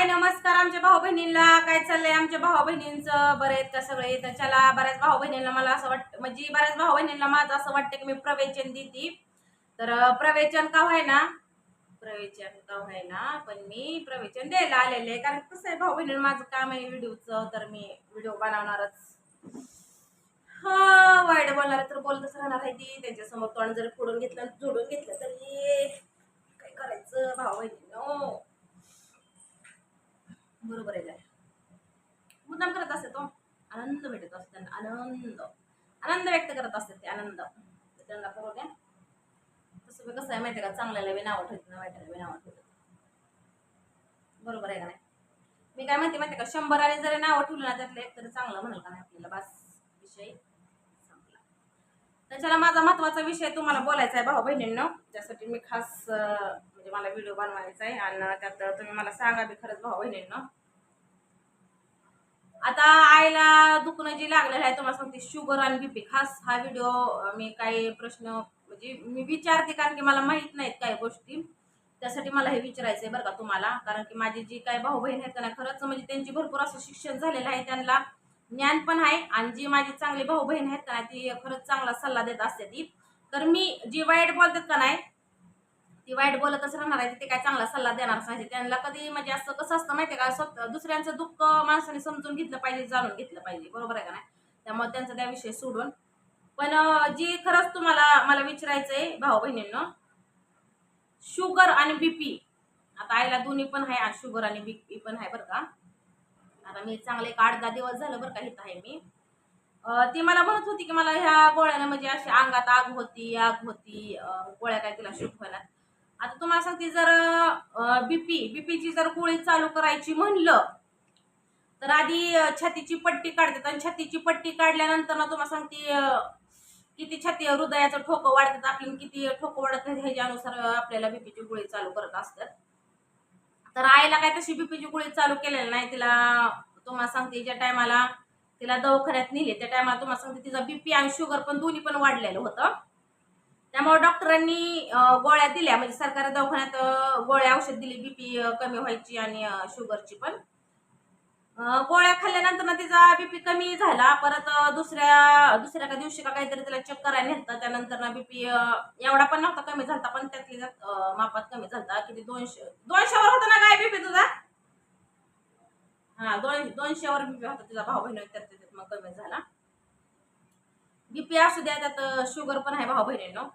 हाय नमस्कार आमच्या भाऊ बहिणींना काय चाललंय आमच्या भाऊ बहिणींचं बरं आहेत का सगळे? तर चला बऱ्याच भाऊ बहिणींना मला असं वाटतं म्हणजे बऱ्याच भाऊ बहिणींना माझं असं वाटतं की मी प्रवेचन देते. तर प्रवेचन का व्हाय ना प्रवेचन का व्हाय ना पण मी प्रवेचन द्यायला आलेले आहे. कारण कसं आहे भाऊ बहिणी माझं काम आहे व्हिडिओचं तर मी व्हिडिओ बनवणारच. हा वाईट बोलणार तर बोलतच राहणार आहे ती. त्यांच्यासमोर तोंड जर फोडून घेतलं जोडून घेतलं तरी काय करायचं भाऊ बहिणी बरोबर आहे काय मुद्दाम करत असते तो. आनंद भेटत असतो त्यांना. आनंद. आनंद व्यक्त करत असते ते आनंद. त्यांना करू द्या. तसं कसं आहे माहिती आहे का? चांगल्याला बी नावं ठेवत ना वाईटाला बी नाव ठेवत बरोबर आहे का नाही? मी काय म्हणते माहिती आहे का? आले जरी नाव ठेवलं ना त्यातलं एक तरी चांगलं म्हणाल का नाही आपल्याला? बस. विषय संपला. त्याच्याला माझा महत्त्वाचा विषय तुम्हाला बोलायचा आहे भाऊ बहिणींनो त्यासाठी मी खास म्हणजे मला व्हिडिओ बनवायचा आहे आणि त्यात तुम्ही मला सांगा बी खरंच भाऊ बहिणींना. आता आईला दुखणं जी लागलेलं आहे तुम्हाला सांगते शुगर आणि बीपी खास हा व्हिडिओ मी काही प्रश्न म्हणजे मी विचारते कारण की मला माहीत नाहीत काही गोष्टी. त्यासाठी मला हे विचारायचं आहे बरं का तुम्हाला. कारण की माझी जी काही भाऊ बहीण आहेत त्यांना खरंच म्हणजे त्यांची भरपूर असं शिक्षण झालेलं आहे त्यांना ज्ञान पण आहे आणि जी माझी चांगली भाऊ बहीण आहेत का ती खरंच चांगला सल्ला देत असते ती. तर मी जी वाईट बोलतात का नाही ती वाईट बोलतच राहणार आहे ते काय चांगला सल्ला देणार पाहिजे त्यांना कधी म्हणजे असं कसं असतं माहितीये का? स्वतः दुसऱ्यांचं दुःख माणसाने समजून घेतलं पाहिजे जाणून घेतलं पाहिजे. बरोबर आहे का नाही? त्यामुळे त्यांचा त्या विषय सोडून. पण जी खरंच तुम्हाला मला विचारायचं आहे भाऊ बहिणींना शुगर आणि बीपी आता आईला दोन्ही पण आहे आणि शुगर आणि बीपी पण आहे बरं का. आता मी चांगले एक आठ दहा दिवस झालं बरं का इथं आहे मी. ती मला म्हणत होती की मला ह्या गोळ्यानं म्हणजे अशी अंगात आग होती आग होती गोळ्या काय तिला शूट होणार आता तुम्हाला सांगते जर बीपी बीपीची जर गोळी चालू करायची म्हणलं तर आधी छातीची पट्टी काढतात आणि छातीची पट्टी काढल्यानंतर ना तुम्हाला सांगते किती छाती हृदयाचं ठोकं वाढतात आपल्याला किती ठोकं वाढत नाही ह्याच्यानुसार आपल्याला बीपीची गोळी चालू करत असतात. तर आईला काय तशी बीपीची गोळी चालू केलेली नाही तिला तुम्हाला सांगते ज्या टायमाला तिला दवाखान्यात नेले त्या टायमाला तुम्हाला सांगते तिचा बीपी आणि शुगर पण दोन्ही पण वाढलेलं होतं. त्यामुळे डॉक्टरांनी गोळ्या दिल्या. म्हणजे सरकारी दवाखान्यात गोळ्या औषध दिली. बीपी कमी व्हायची आणि शुगरची पण. गोळ्या खाल्ल्यानंतर ना तिचा बीपी कमी झाला. परत दुसऱ्या दुसऱ्या का दिवशी का काहीतरी तिला चेक करायला नेलं त्यानंतर ना बीपी एवढा पण नव्हता कमी झाला पण त्यातली त्यात, मापात कमी झाला किती? दोनशे दोनशेवर होता ना काय बीपी तुझा? हा दोन दोनशेवर बीपी होता तिचा भाऊ बहिणी त्यात त्यात मग कमी झाला. बीपी असू द्या त्यात शुगर पण आहे भाऊ बहिणींनो.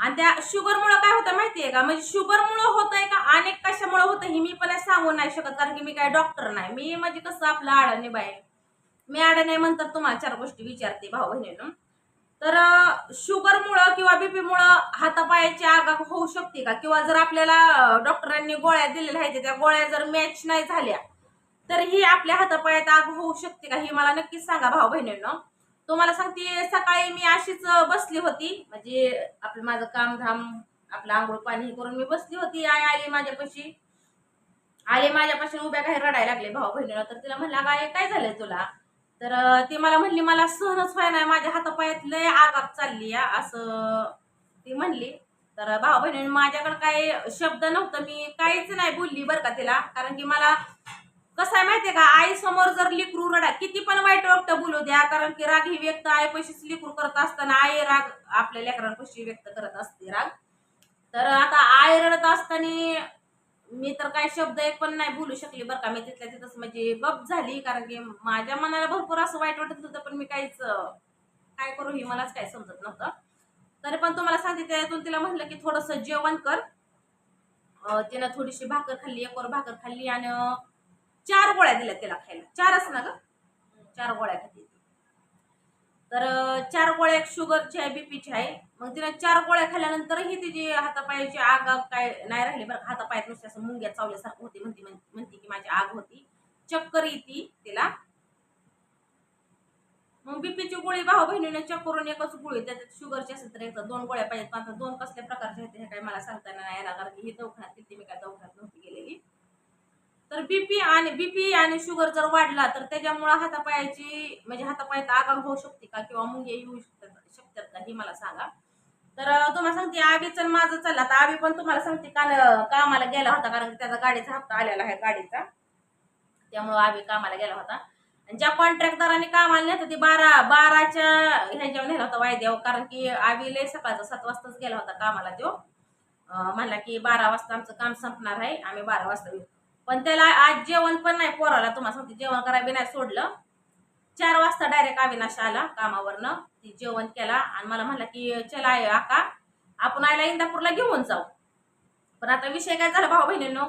आणि त्या शुगरमुळं काय होतं माहिती आहे का? म्हणजे शुगरमुळं होतंय का अनेक कशामुळं होतं हे मी पण सांगू नाही शकत कारण की मी काय डॉक्टर नाही. मी म्हणजे कसं आपलं आडाने बाय मी आडाने म्हणतात तुम्हाला चार गोष्टी विचारते भाऊ बहिणींनो. तर शुगरमुळं किंवा बीपीमुळं हातापायाची आगाग होऊ शकते का? किंवा जर आपल्याला डॉक्टरांनी गोळ्या दिलेल्या आहेत त्या गोळ्या जर मॅच नाही झाल्या तर ही आपल्या हातापायात आग होऊ शकते का? हे मला नक्कीच सांगा भाऊ बहिणींनो. तुम्हाला सांगते सकाळी मी अशीच बसली होती. म्हणजे आपलं माझं काम धाम आपलं आंघोळ पाणी हे करून मी बसली होती. आई आली माझ्यापाशी. आले माझ्यापाशी उभ्या काही रडायला लागले. भाऊ बहिणीला तर तिला म्हणलं काय काय झालंय तुला? तर ती मला म्हणली मला सहनच व्हाय नाही. माझ्या हातापायात लय आगाप चालली असं ती म्हणली. तर भाऊ बहिणी माझ्याकडे काही शब्द नव्हतं. मी काहीच नाही बोलली बरं का तिला. कारण की मला कसं आहे माहितीये का? आई समोर जर लिकरू रडा किती पण वाईट व्यक्त बोलू द्या कारण की राग ही व्यक्त आई पैशीच लिकरू करत असताना आई राग आपल्या लेकरांपाशी व्यक्त करत असते राग. तर आता आई रडत असताना मी तर काय शब्द एक पण नाही बोलू शकली बरं का. मी तिथल्या तिथंच म्हणजे गप झाली कारण की माझ्या मनाला भरपूर असं वाईट वाटत होतं पण मी काहीच काय करू हे मलाच काय समजत नव्हतं. तरी पण तुम्हाला सांगते त्यातून तिला म्हटलं की थोडंसं जेवण कर. तिनं थोडीशी भाकर खाल्ली एक वर भाकर खाल्ली आणि चार गोळ्या दिल्या तिला खायला. चारच ना ग? चार गोळ्या खाल्ली तर चार गोळ्या शुगरची आहे बीपीची आहे. मग तिला चार गोळ्या खाल्ल्यानंतरही तिची हातापायाची आग आग काय नाही राहिली बरं हातापायात नुसते असं मुंग्या चावल्यासारखं होती. म्हणती म्हणती की माझी आग होती. चक्कर येते तिला. मग बीपीची गोळी भाऊ बहिणीने चेक करून एकच गोळी त्याच्यात शुगरची असेल तर एक दोन गोळ्या पाहिजेत. पण आता दोन कसल्या प्रकारच्या आहेत हे काय मला सांगताना नाही. येणार कारण की ही दवखान्यात तिथे मी काय दवखान्यात नव्हती गेलेली. तर बीपी आणि बीपी आणि शुगर जर वाढला तर त्याच्यामुळं हातापायाची म्हणजे हातापायात आगाम होऊ शकते का? किंवा मुंगे येऊ शकतात शकतात का? हे मला सांगा. तर तुम्हाला सांगते आबीचं चल माझं चालला. तर आबी पण तुम्हाला सांगते काल कामाला गेला होता कारण की त्याचा गाडीचा हप्ता आलेला आहे गाडीचा. त्यामुळं आबी कामाला गेला होता. आणि ज्या कॉन्ट्रॅक्टदारांनी कामाला नेलं ते बारा बाराच्या ह्याच्यावर नेला होता वायद्यावर कारण की आबी लय सकाळचा सात वाजताच गेला होता कामाला तो म्हणला की बारा वाजता आमचं काम संपणार आहे आम्ही बारा वाजता येऊ. पण त्याला आज जेवण पण नाही पोराला तुम्हाला सांगते जेवण करायला बी नाही सोडलं. चार वाजता डायरेक्ट अविनाश आला कामावरनं ती जेवण केला आणि मला म्हणला की चला आय आका आपण आयला इंदापूरला घेऊन जाऊ. पण आता विषय काय झाला भाऊ बहिणींनो?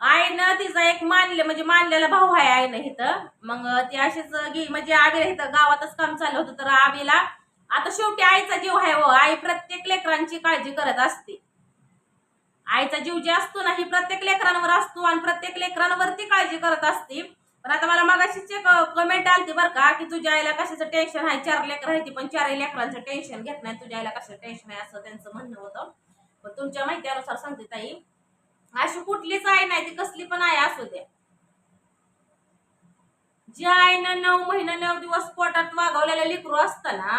आईनं तिचा एक मानले म्हणजे मानलेला भाऊ आहे आईनं इथं. मग ती अशीच घे म्हणजे आबीला इथं गावातच काम चाललं होतं तर आबीला आता शेवटी आईचा जीव आहे व आई प्रत्येक लेकरांची काळजी करत असते. आईचा जीव जे असतो ना ही प्रत्येक लेकरांवर असतो आणि प्रत्येक लेकरांवरती काळजी करत असते. पण आता मला मगाशीच एक कमेंट आलती बरं का की तुझ्या आईला कशाचं टेन्शन आहे? चार लेकर आहे ती पण चारही लेकरांचं टेन्शन घेत नाही. तुझ्या आईला कशाचं टेन्शन आहे? असं त्यांचं म्हणणं होतं. पण तुमच्या माहितीनुसार सांगते ताई अशी कुठलीच आई नाही ती कसली पण आई असू दे. ज्या आईनं नऊ महिने नऊ दिवस पोटात वागवलेलं लेकरू असतं ना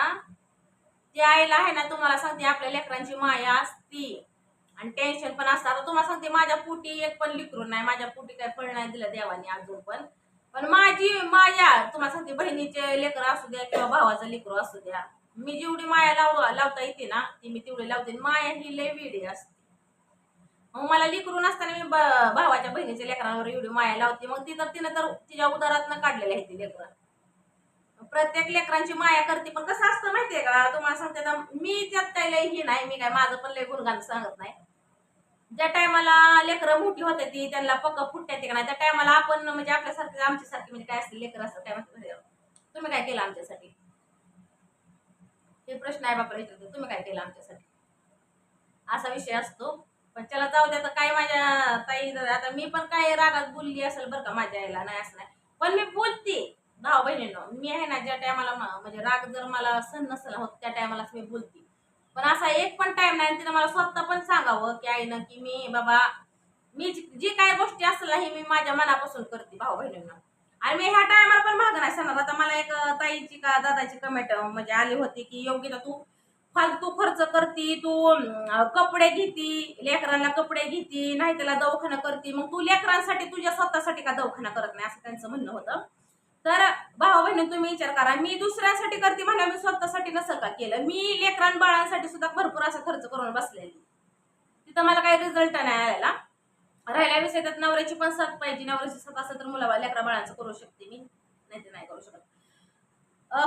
त्या आईला आहे ना तुम्हाला सांगते आपल्या लेकरांची माया असती. आणि टेन्शन पण असतं. आता तुम्हाला सांगते माझ्या पोटी एक पण लिकरून नाही माझ्या पोटी काय फळ नाही दिलं देवाने अजून पण. पण माझी माया तुम्हाला सांगते बहिणीचे लेकर असू द्या किंवा भावाचं लेकरू असू द्या मी जेवढी माया लाव लावता येते ना ती मी तेवढी लावते. माया ही लय वेडी असते. मग मला लिकरून असताना मी भावाच्या बहिणीच्या लेकरांवर एवढी माया लावते. मग ती तर तिनं तर तिच्या उदारातनं काढलेली आहे ती लेकरं. प्रत्येक लेकरांची माया करते. पण कसं असतं माहितीये का? तुम्हाला सांगते मी त्यात काही लय ही नाही मी काय माझं पण लय गुणगान सांगत नाही. ज्या टायमाला लेकरं मोठी होते ती त्यांना पक्क फुटते का नाही त्या टायमाला आपण म्हणजे आपल्यासारखे आमच्यासारखे म्हणजे काय असते लेकर असं काय तुम्ही काय केलं आमच्यासाठी? हे प्रश्न आहे बापा विचारतो तुम्ही काय केलं आमच्यासाठी? असा विषय असतो. पण त्याला जाऊ द्या तर काय माझ्या ताई आता मी पण काय रागात बोलली असेल बरं का माझ्या आईला नाही असं नाही. पण मी बोलते भाऊ बहिणीनं मी आहे ना ज्या टायमाला म्हणजे राग जर मला सण नसला होत त्या टायमालाच मी बोलते. पण असा एक पण टाइम नाही तिनं मला स्वतः पण सांगावं की आईनं की मी बाबा मी जी काही काय गोष्टी असेल ही मी माझ्या मनापासून करते भाऊ बहिणींना आणि मी ह्या टायमाला पण मागं नाही सांगणार आता मला एक ताईची का दादाची कमेंट म्हणजे आली होती की योग्यता तू फालतू खर्च करती तू कपडे घेती लेकरांना कपडे घेती नाही त्याला दवाखाना करती. मग तू लेकरांसाठी तुझ्या स्वतःसाठी का दवाखाना करत नाही? असं त्यांचं म्हणणं होतं. तर भावा बहिणी तुम्ही विचार करा. मी दुसऱ्यासाठी करते म्हणा मी स्वतःसाठी नसं का केलं? मी लेकरां बाळांसाठी सुद्धा भरपूर असा खर्च करून बसलेली. तिथं मला काही रिझल्ट नाही आलेला. राहिल्या विषय त्यात नवऱ्याची पण साथ पाहिजे. नवऱ्याची साथ असेल तर मुला लेकरा बाळांचं करू शकते मी. नाही ते नाही करू शकत.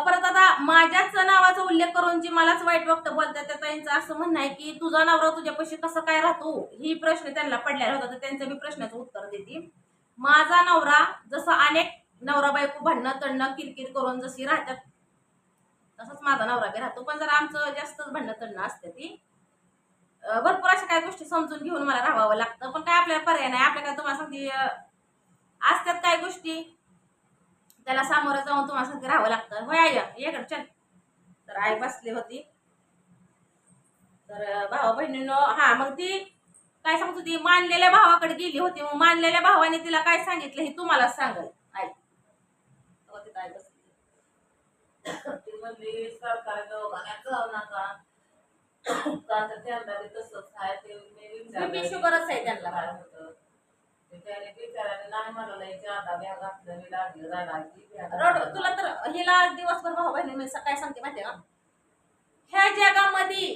परत आता माझ्याच नावाचा उल्लेख करून जी मलाच वाईट वक्त बोलतात त्या त्यांचं असं म्हणणं आहे की तुझा नवरा तुझ्यापाशी कसं काय राहतो? ही प्रश्न त्यांना पडलेला होता तर त्यांचं मी प्रश्नाचं उत्तर देते. माझा नवरा जसं अनेक नवरा बायको भांडणं तडणं किरकिर करून जशी राहतात तसंच माझा नवरा बी राहतो. पण जर आमचं जास्तच भांडणं तडणं असते ती. भरपूर अशा काही गोष्टी समजून घेऊन मला राहावं लागतं. पण काय आपल्याला पर्याय नाही. आपल्या काय तुम्हाला सांगते असतात काय गोष्टी त्याला सामोरं जाऊन तुम्हाला सांगते राहावं लागतं. होय आई येकडे चल. तर आई बसली होती. तर भावा बहिणीनं हा मग ती काय सांगतो ती मानलेल्या भावाकडे गेली होती. मग मानलेल्या भावाने तिला काय सांगितलं हे तुम्हाला सांगल बसली ती म्हणली सरकारी दवाखान्यात जाऊ नका का तर त्यांना बी तसंच आहे ते मी विचारलं. BP शुगरच आहे त्यांना. काय होतं. ते त्याने नाही म्हणलं जादा बॅग घातलं मी लागली रडायची बॅग रड घातलं. तुला तर हिला दिवसभर भाऊ बहिणी मी सकाळी सांगते माहितीये का ह्या जगामध्ये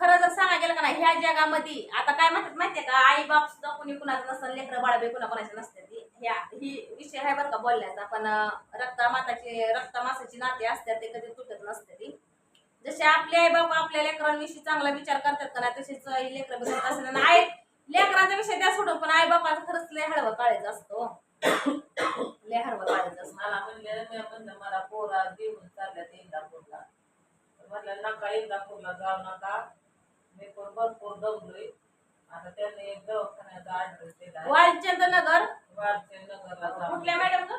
खरं जर सांगायला गेलं का नाही ह्या जगामध्ये आता काय म्हणतात माहितीये का आई बाप सुद्धा कुणी कुणाचं नसतं लेकरं बाळा कुणा कोणाचे नसते ती ह्या ही विषय आहे बरं का बोलण्याचा पण रक्ता माताची रक्ता मासाची नाते असतात ते कधी तुटत नसते ती जसे आपले आई बाप आपल्या लेकरांविषयी चांगला विचार करतात का नाही तसेच लेकरं बघत करत असतात. आई लेकरांचा विषय त्या सोडून पण आई बापाचा खरंच लय हळव काळेच असतो. लय हळव काळेच असतं. मला म्हणले मी म्हणलं मला पोरा देऊन चालल्या ते इंदापूरला म्हटलं नका इंदापूरला जाऊ नका. मी पण भरपूर दमलोय आता त्यांनी एक दवाखान्याचा ऍड्रेस दिला वालचंद नगर नगरला कुठल्या मॅडम ग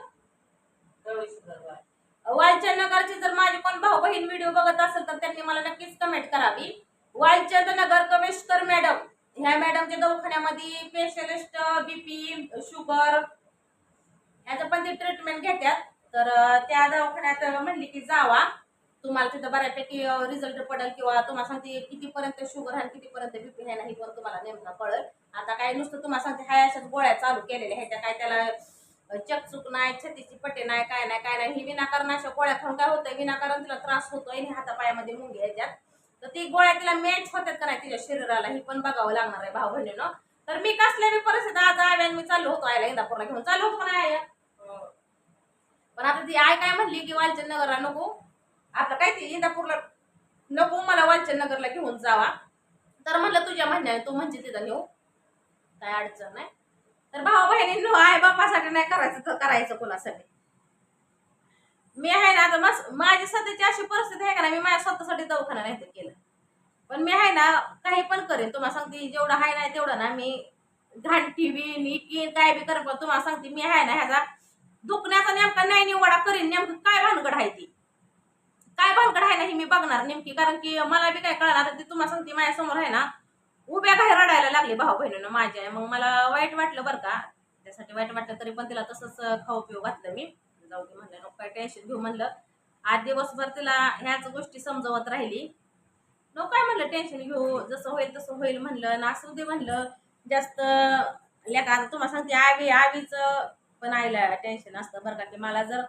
वालचंद नगरची जर माझी कोण भाऊ बहीण व्हिडिओ बघत असेल तर त्यांनी मला नक्कीच कमेंट करावी. वालचंद नगर कवेशकर मॅडम. ह्या मॅडमच्या दवाखान्यामध्ये स्पेशलिस्ट बीपी शुगर याचं पण ते ट्रीटमेंट घेतात तर अं, त्या दवाखान्यात म्हणली की जावा. तुम्हाला तिथं बऱ्यापैकी रिझल्ट पडेल किंवा तुम्हाला सांगते कितीपर्यंत शुगर आहे कितीपर्यंत बीपी आहे नाही पण तुम्हाला नेमका कळेल. आता काय नुसतं तुम्हाला सांगते हाय अशाच गोळ्या चालू केलेल्या आहेत त्या काय त्याला चकचूक नाही छतीची पटे नाही काय नाही काय नाही ही विनाकारण अशा गोळ्या खाऊन काय होतंय? विनाकारण तिला त्रास होतोय आणि हातापायामध्ये मुंगी ह्याच्यात तर ती गोळ्या तिला मॅच होतात का नाही तिच्या शरीराला ही पण बघावं लागणार आहे भाऊ बहिणीनं तर मी कसल्या बी परिस्थिती आज आव्यान मी चाललो होतो आयला इंदापूरला घेऊन. चालू होतो पण नाही आया? पण आता ती आय काय म्हणली की वालचंद नगरला नको. आपलं काय ते इंदापूरला नको मला वालचंद नगरला घेऊन जावा. तर म्हणलं तुझ्या म्हणण्याने तू म्हणजे तिथं नेऊ. काय अडचण नाही. तर भाऊ बहिणींनो आई बापासाठी नाही करायचं तर करायचं कोणासाठी? मी आहे ना आता मस माझी सध्याची अशी परिस्थिती आहे का ना मी माझ्या स्वतःसाठी दवाखाना नाही केलं. पण मी आहे ना काही पण करेन तुम्हाला सांगते जेवढं आहे नाही तेवढं ना मी घाण टीव्ही इकीन काय बी करेन पण तुम्हाला सांगते मी आहे ना ह्याचा दुखण्याचा नेमका नाही निवडा करीन नेमकं काय भानगड आहे ती? काय भानगड आहे ना ही मी बघणार नेमकी कारण की मला बी काय कळणार आता ती तुम्हाला सांगते माझ्यासमोर आहे ना उभ्या काही रडायला लागली भाऊ बहिणीनं माझ्या. मग मला वाईट वाटलं बरं का त्यासाठी वाईट वाटलं तरी पण तिला तसंच खाऊ पिऊ घातलं मी. जाऊ दे म्हणलं नको काय टेन्शन घेऊ म्हणलं. आज दिवसभर तिला ह्याच गोष्टी समजवत राहिली. नको काय म्हणलं टेन्शन घेऊ जसं होईल तसं होईल म्हणलं ना असू दे म्हणलं. जास्त लेखा आता तुम्हाला सांगते आवी आवीचं पण आईला टेन्शन असतं बरं का की मला जर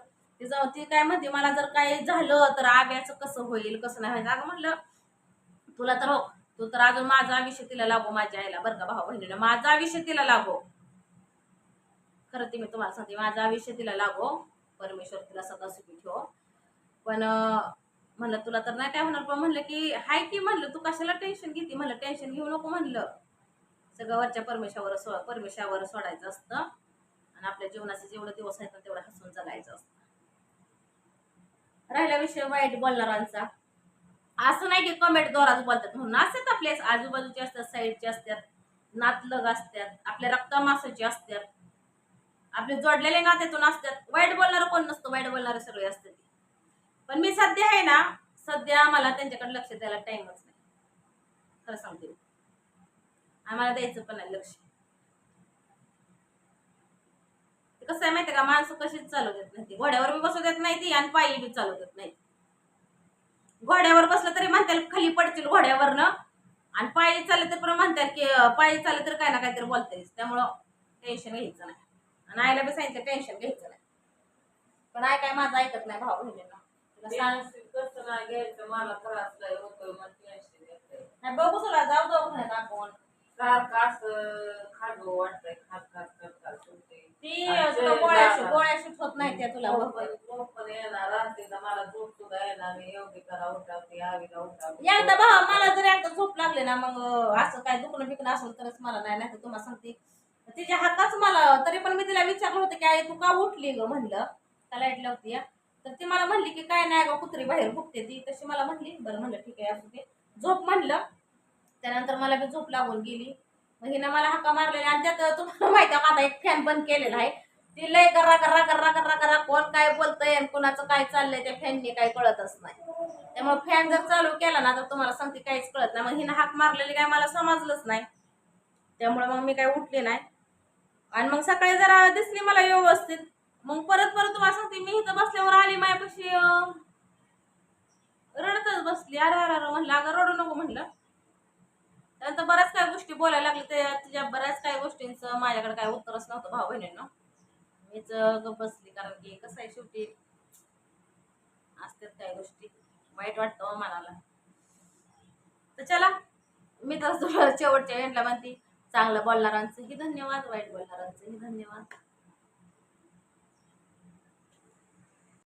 ती जाऊ ती काय म्हणते मला जर काही झालं तर आव्याचं कसं होईल कसं नाही व्हायचं अगं म्हणलं तुला तर हो तू तर अजून माझं आयुष्य तिला लागो माझ्या आईला. बरं का भाऊ बहिणीला? माझं आयुष्य तिला लागो. खरं ते मी तुम्हाला सांगते माझं आयुष्य तिला लागो. परमेश्वर तिला सदा सुखी ठेव. पण म्हणलं तुला तर नाही काय होणार पण म्हणलं की हाय की म्हणलं तू कशाला टेन्शन घेते? म्हणलं टेन्शन घेऊ नको म्हणलं. सगळं वरच्या परमेश्वरावर सो परमेश्वरावर सोडायचं असतं. आणि आपल्या जीवनाचे जेवढे दिवस आहेत ना तेवढं हसून जगायचं असतं. राहिला विषय वाईट बोलणारांचा असं नाही की कमेंट दोराच बोलतात. म्हणून असतात आपले आजूबाजूचे असतात साईडचे असतात नातलग असतात आपल्या रक्तमासाचे असतात. आपले जोडलेले नात्यातून असतात. वाईट बोलणारं कोण नसतं? वाईट बोलणारे सगळे असतात. पण मी सध्या आहे ना सध्या मला त्यांच्याकडे लक्ष द्यायला टाइमच नाही. खरं सांगते आम्हाला द्यायचं पण नाही लक्ष. ते कसं आहे माहितीये का? माणसं कशीच चालू देत नाही घोड्यावर बी बसू देत नाही ती आणि पायी बी चालू देत नाही. घोड्यावर बसलं तरी म्हणतात खाली पडतील घोड्यावरनं. आणि पायी चालले तर पण म्हणतात की पायी चालले तर काय ना काहीतरी बोलतायच त्यामुळं टेन्शन घ्यायचं नाही. आणि आईला बी सांगितलं टेन्शन घ्यायचं नाही. पण आई काय माझं ऐकत नाही भाऊ टेन्शन कसं नाही घ्यायचं? मला त्रास लय होतोय मला टेन्शन येतंय. नाही बघू तुला जाऊ जाऊ म्हणत आपण सारखं असं वाटतंय खात खात होते ती तुला गोळ्या जागा. गोळ्या शूट होत नाही त्या तुला एकदा भावा मला जर एकदा झोप लागली ना मग असं काय दुखणं बिकणं असेल तरच मला नाही नाही तुम्हाला सांगते. तिच्या हाताच मला तरी पण मी तिला विचारलं होतं की आई तू का उठली ग म्हणलं. का लाइट लावती तर ती मला म्हणली की काय नाही ग कुत्री बाहेर भुकते ती. तशी मला म्हणली बरं म्हणलं ठीक आहे असू दे. झोप म्हणलं. त्यानंतर मला बी झोप लागून गेली. हिनं मला हक्का मारलेला आणि त्यात तुम्हाला माहिती आहे माझा एक फॅन बंद केलेला आहे. ती लय करा करा करा करा करा कोण काय बोलतंय आणि कोणाचं काय चाललंय त्या फॅनने काय कळतच नाही. त्यामुळे फॅन जर चालू केला ना तर तुम्हाला सांगते काहीच कळत नाही. मग हिनं हाक मारलेली काय मला समजलंच नाही. त्यामुळे मग मी काय उठले नाही. आणि मग सकाळी जरा दिसली मला व्यवस्थित. मग परत परत तुम्हाला सांगते मी इथं बसल्यावर आली माझ्यापाशी रडतच बसली. अरे अरे अरे म्हणलं अगं रडू नको म्हणलं. त्यानंतर बऱ्याच काही गोष्टी बोलायला लागले ते तुझ्या बऱ्याच काही गोष्टींचं माझ्याकडे काय उत्तरच नव्हतं भाऊ बहिणींना. मीच गप बसली कारण की कसं आहे शेवटी असतात काही गोष्टी. वाईट वाटतं हो मनाला. तर चला मी तर तुम्हाला शेवटच्या एंडला म्हणते चांगलं बोलणारांचंही धन्यवाद वाईट बोलणारांचंही धन्यवाद.